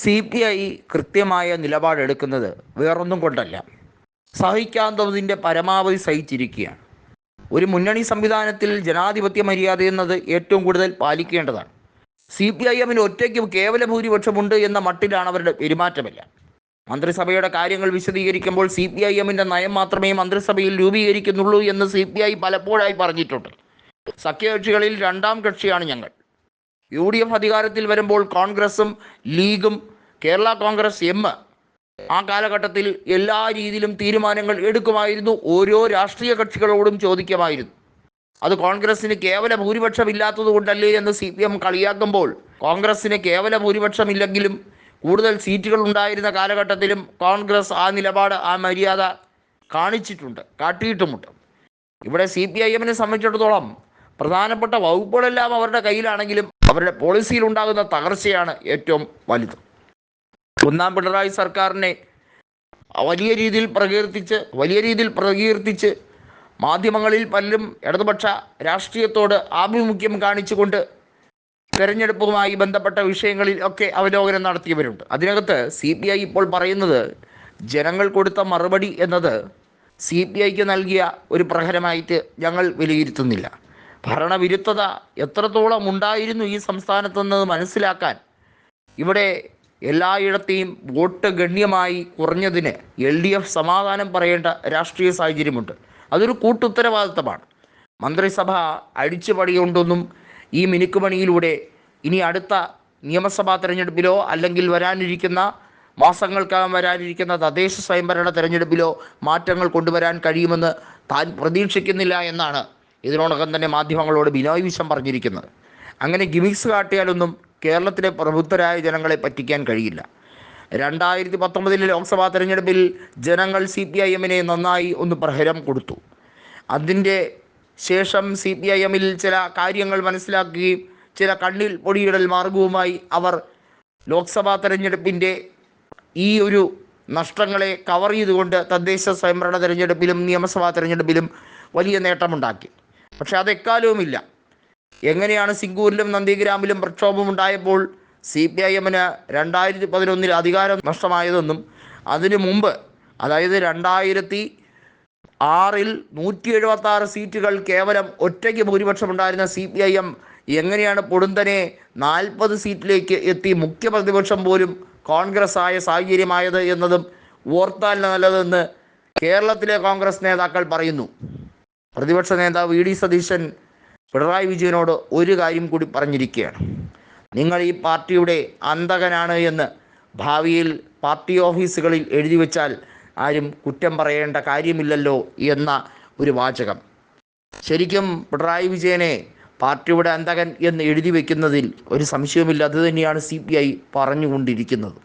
C P I കൃത്യമായ നിലപാടെടുക്കുന്നത് വേറൊന്നും കൊണ്ടല്ല. സഹിക്കാത്തതിന്റെ പരമാവധി സഹിച്ചിരിക്കുകയാണ്. ഒരു മുന്നണി സംവിധാനത്തിൽ ജനാധിപത്യ മര്യാദ എന്നത് ഏറ്റവും കൂടുതൽ പാലിക്കേണ്ടതാണ്. സി പി ഐ എമ്മിന് ഒറ്റയ്ക്ക് കേവല ഭൂരിപക്ഷമുണ്ട് എന്ന മട്ടിലാണ് അവരുടെ പെരുമാറ്റമില്ല. മന്ത്രിസഭയുടെ കാര്യങ്ങൾ വിശദീകരിക്കുമ്പോൾ സി പി ഐ എമ്മിന്റെ നയം മാത്രമേ മന്ത്രിസഭയിൽ രൂപീകരിക്കുന്നുള്ളൂ എന്ന് സി പി ഐ പലപ്പോഴായി പറഞ്ഞിട്ടുണ്ട്. സഖ്യകക്ഷികളിൽ രണ്ടാം കക്ഷിയാണ് ഞങ്ങൾ. യു ഡി എഫ് അധികാരത്തിൽ വരുമ്പോൾ കോൺഗ്രസും ലീഗും കേരള കോൺഗ്രസ് എം ആ കാലഘട്ടത്തിൽ എല്ലാ രീതിയിലും തീരുമാനങ്ങൾ എടുക്കുമായിരുന്നു. ഓരോ രാഷ്ട്രീയ കക്ഷികളോടും ചോദിക്കുമായിരുന്നു. അത് കോൺഗ്രസിന് കേവല ഭൂരിപക്ഷമില്ലാത്തത് കൊണ്ടല്ലേ എന്ന് സി പി എം കളിയാക്കുമ്പോൾ കോൺഗ്രസിന് കേവല ഭൂരിപക്ഷമില്ലെങ്കിലും കൂടുതൽ സീറ്റുകൾ ഉണ്ടായിരുന്ന കാലഘട്ടത്തിലും കോൺഗ്രസ് ആ നിലപാട് ആ മര്യാദ കാണിച്ചിട്ടുണ്ട് കാട്ടിയിട്ടുമുണ്ട്. ഇവിടെ സി പി ഐ എമ്മിനെ സംബന്ധിച്ചിടത്തോളം പ്രധാനപ്പെട്ട വകുപ്പുകളെല്ലാം അവരുടെ കയ്യിലാണെങ്കിലും അവരുടെ പോളിസിയിൽ ഉണ്ടാകുന്ന തകർച്ചയാണ് ഏറ്റവും വലുത്. ഒന്നാം പിണറായി സർക്കാരിനെ വലിയ രീതിയിൽ പ്രകീർത്തിച്ച് വലിയ രീതിയിൽ പ്രകീർത്തിച്ച് മാധ്യമങ്ങളിൽ പലരും ഇടതുപക്ഷ രാഷ്ട്രീയത്തോട് ആഭിമുഖ്യം കാണിച്ചുകൊണ്ട് തെരഞ്ഞെടുപ്പുമായി ബന്ധപ്പെട്ട വിഷയങ്ങളിൽ ഒക്കെ അവലോകനം നടത്തിയവരുണ്ട്. അതിനകത്ത് സി പി ഐ ഇപ്പോൾ പറയുന്നത് ജനങ്ങൾ കൊടുത്ത മറുപടി എന്നത് സി പി ഐക്ക് നൽകിയ ഒരു പ്രഹരമായിട്ട് ഞങ്ങൾ വിലയിരുത്തുന്നില്ല. ഭരണവിരുദ്ധത എത്രത്തോളം ഉണ്ടായിരുന്നു ഈ സംസ്ഥാനത്തെന്നത് മനസ്സിലാക്കാൻ ഇവിടെ എല്ലായിടത്തെയും വോട്ട് ഗണ്യമായി കുറഞ്ഞതിന് എൽ ഡി എഫ് സമാധാനം പറയേണ്ട രാഷ്ട്രീയ സാഹചര്യമുണ്ട്. അതൊരു കൂട്ടുത്തരവാദിത്തമാണ്. മന്ത്രിസഭ അടിച്ചുപടിയുണ്ടെന്നും ഈ മിനുക്കുമണിയിലൂടെ ഇനി അടുത്ത നിയമസഭാ തെരഞ്ഞെടുപ്പിലോ അല്ലെങ്കിൽ വരാനിരിക്കുന്ന മാസങ്ങൾക്കകം വരാനിരിക്കുന്ന തദ്ദേശ സ്വയംഭരണ തെരഞ്ഞെടുപ്പിലോ മാറ്റങ്ങൾ കൊണ്ടുവരാൻ കഴിയുമെന്ന് താൻ പ്രതീക്ഷിക്കുന്നില്ല എന്നാണ് ഇതിനോടകം തന്നെ മാധ്യമങ്ങളോട് ബിനോയ് വിശ്വം പറഞ്ഞിരിക്കുന്നത്. അങ്ങനെ ഗിമിക്സ് കാട്ടിയാലൊന്നും കേരളത്തിലെ പ്രബുദ്ധരായ ജനങ്ങളെ പറ്റിക്കാൻ കഴിയില്ല. രണ്ടായിരത്തി പത്തൊമ്പതിലെ ലോക്സഭാ തെരഞ്ഞെടുപ്പിൽ ജനങ്ങൾ സി പി ഐ എമ്മിനെ നന്നായി ഒന്ന് പ്രഹരം കൊടുത്തു. അതിന്റെ ശേഷം സി പി ഐ എമ്മിൽ ചില കാര്യങ്ങൾ മനസ്സിലാക്കുകയും ചില കണ്ണിൽ പൊടിയിടൽ മാർഗവുമായി അവർ ലോക്സഭാ തെരഞ്ഞെടുപ്പിന്റെ ഈ ഒരു നഷ്ടങ്ങളെ കവർ ചെയ്തുകൊണ്ട് തദ്ദേശ സ്വയംഭരണ തെരഞ്ഞെടുപ്പിലും നിയമസഭാ തെരഞ്ഞെടുപ്പിലും വലിയ നേട്ടമുണ്ടാക്കി. പക്ഷെ അത് എക്കാലവുമില്ല. എങ്ങനെയാണ് സിംഗൂരിലും നന്ദിഗ്രാമിലും പ്രക്ഷോഭമുണ്ടായപ്പോൾ സി പി ഐ എമ്മിന് രണ്ടായിരത്തി പതിനൊന്നിൽ അധികാരം നഷ്ടമായതെന്നും അതിനു മുമ്പ് അതായത് രണ്ടായിരത്തി ആറിൽ നൂറ്റി എഴുപത്തി ആറ് സീറ്റുകൾ കേവലം ഒറ്റയ്ക്ക് ഭൂരിപക്ഷമുണ്ടായിരുന്ന സി പി ഐ എം എങ്ങനെയാണ് പൊടുന്തനെ നാൽപ്പത് സീറ്റിലേക്ക് എത്തി മുഖ്യ പ്രതിപക്ഷം പോലും കോൺഗ്രസ് ആയ സാഹചര്യമായത് എന്നതും ഓർത്താൽ നല്ലതെന്ന് കേരളത്തിലെ കോൺഗ്രസ് നേതാക്കൾ പറയുന്നു. പ്രതിപക്ഷ നേതാവ് ഇ ഡി സതീശൻ പിണറായി വിജയനോട് ഒരു കാര്യം കൂടി പറഞ്ഞിരിക്കുകയാണ്. നിങ്ങൾ ഈ പാർട്ടിയുടെ അന്തകനാണ് എന്ന് ഭാവിയിൽ പാർട്ടി ഓഫീസുകളിൽ എഴുതി വെച്ചാൽ ആരും കുറ്റം പറയേണ്ട കാര്യമില്ലല്ലോ എന്ന ഒരു വാചകം. ശരിക്കും പിണറായി വിജയനെ പാർട്ടിയുടെ അന്തകൻ എന്ന് എഴുതി വെക്കുന്നതിൽ ഒരു സംശയവുമില്ല. അത് തന്നെയാണ് സി പി ഐ പറഞ്ഞുകൊണ്ടിരിക്കുന്നത്.